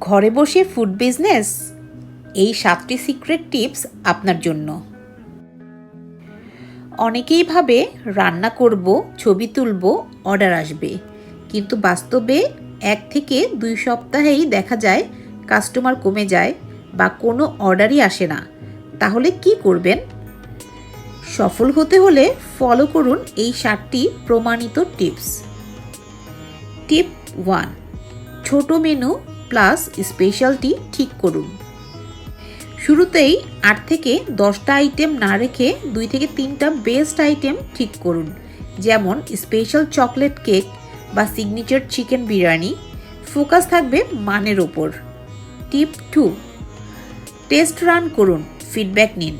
ঘরে বসে food business এই সাতটি সিক্রেট টিপস আপনার জন্য। অনেকেই ভাবে রান্না করব, ছবি তুলব অর্ডার আসবে। কিন্তু বাস্তবে এক থেকে দুই সপ্তাহেই দেখা যায় কাস্টমার কমে যায় বা কোনো অর্ডারই আসে না। তাহলে কি করবেন? সফল হতে হলে ফলো করুন এই সাতটি প্রমাণিত টিপস টিপ ওয়ান ছোট মেনু প্লাস স্পেশালটি ঠিক করুন। শুরুতেই আট থেকে দশটা আইটেম না রেখে দুই থেকে তিনটা বেস্ট আইটেম ঠিক করুন। যেমন স্পেশাল চকলেট কেক বা সিগনেচার চিকেন বিরিয়ানি। ফোকাস থাকবে মানের ওপর। টিপ টু টেস্ট রান করুন ফিডব্যাক নিন।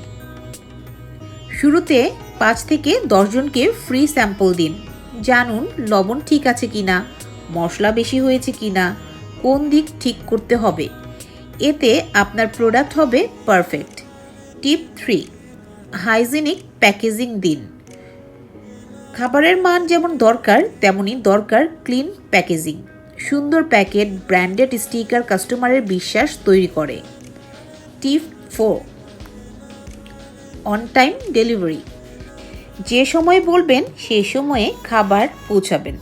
শুরুতে পাঁচ থেকে দশজনকে ফ্রি স্যাম্পল দিন। জানুন লবণ ঠিক আছে কিনা, মশলা বেশি হয়েছে কিনা কোন দিক ঠিক করতে হবে। এতে আপনার প্রোডাক্ট হবে perfect tip three hygienic packaging দিন। খাবারের মান যেমন দরকার, তেমনি দরকার ক্লিন প্যাকেজিং সুন্দর প্যাকেট ব্র্যান্ডেড স্টিকার কাস্টমারের বিশ্বাস তৈরি করে। Tip four on time delivery যে সময় বলবেন, সে সময়ে খাবার পৌঁছাবেন।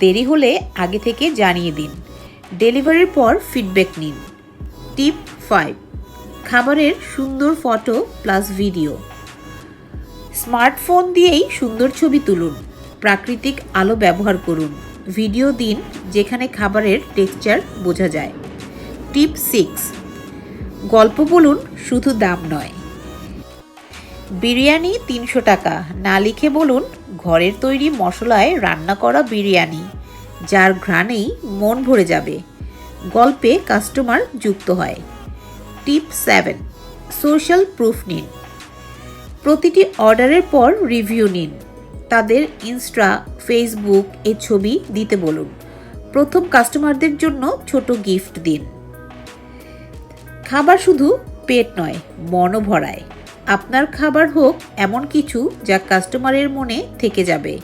দেরি হলে আগে থেকে জানিয়ে দিন। ডেলিভারির পর ফিডব্যাক নিন। টিপ ফাইভ খাবারের সুন্দর ফটো প্লাস ভিডিও স্মার্টফোন দিয়েই সুন্দর ছবি তুলুন, প্রাকৃতিক আলো ব্যবহার করুন। ভিডিও দিন যেখানে খাবারের টেক্সচার বোঝা যায়। টিপ সিক্স গল্প বলুন শুধু দাম নয়। বিরিয়ানি তিনশো টাকা, না লিখে বলুন ঘরের তৈরি মশলায় রান্না করা বিরিয়ানি। যার ঘ্রাণেই মন ভরে যাবে। গল্পে কাস্টমার যুক্ত হয়। টিপ সেভেন, সোশ্যাল প্রুফ নিন। প্রতিটি অর্ডারের পর রিভিউ নিন। তাদের ইনস্টা, ফেসবুক এ ছবি দিতে বলুন। প্রথম কাস্টমারদের জন্য ছোট গিফট দিন। খাবার শুধু পেট নয়, মনও ভরায়। আপনার খাবার হোক এমন কিছু যা কাস্টমারের মনে থেকে যাবে।